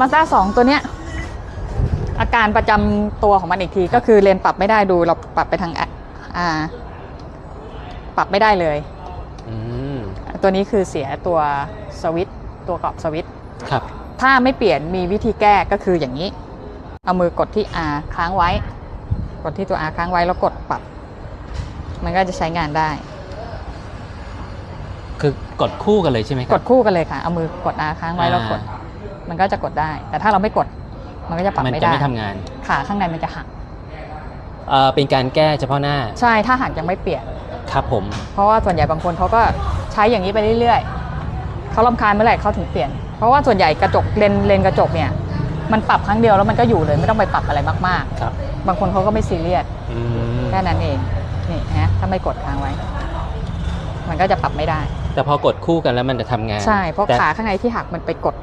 มาซ่าสองตัวเนี้ย อาการประจำตัวของมันอีกที ก็คือเลนปรับไม่ได้ดูเราปรับไปทางอะอ่าปรับไม่ได้เลยอืมตัวนี้คือเสียตัวสวิตช์ตัวกรอบสวิตช์ครับ ถ้าไม่เปลี่ยนมีวิธีแก้ก็คืออย่างนี้ เอามือกดที่ R ค้างไว้ กดที่ตัว R ค้างไว้แล้วกดปรับ มันก็จะใช้งานได้ คือกดคู่กันเลยใช่ไหมคกรับดคู่กันเลยค่ะ เอามือกด R ค้างไว้แล้วกดอ่า มันก็จะกดได้ แต่ถ้าเราไม่กดมันก็จะปรับมันไม่จะได้ไม่ทำงานขาข้างในมันจะหักเอ่อเป็นการแก้เฉพาะหน้าใช่ถ้าหักยังไม่เปลี่ยน ครับผม เพราะว่าส่วนใหญ่บางคนเขาก็ใช้อย่างนี้ไปเรื่อยๆ เขาลำคาญเมื่อไหร่เขาถึงเปลี่ยน เพราะว่าส่วนใหญ่กระจกเลนเลนกระจกเนี่ย มันปรับครั้งเดียวแล้วมันก็อยู่เลยไม่ต้องไปปรับอะไรมากครับ ๆ บางคนเขาก็ไม่ซีเรียสอืมแค่นั้นเอง นี่นะถ้าไม่กดค้างไว้ มันก็จะปรับไม่ได้ แต่พอกดคู่กันแล้วมันจะทำงานใช่ เพราะแต่ขาข้างในที่หักมันไปกด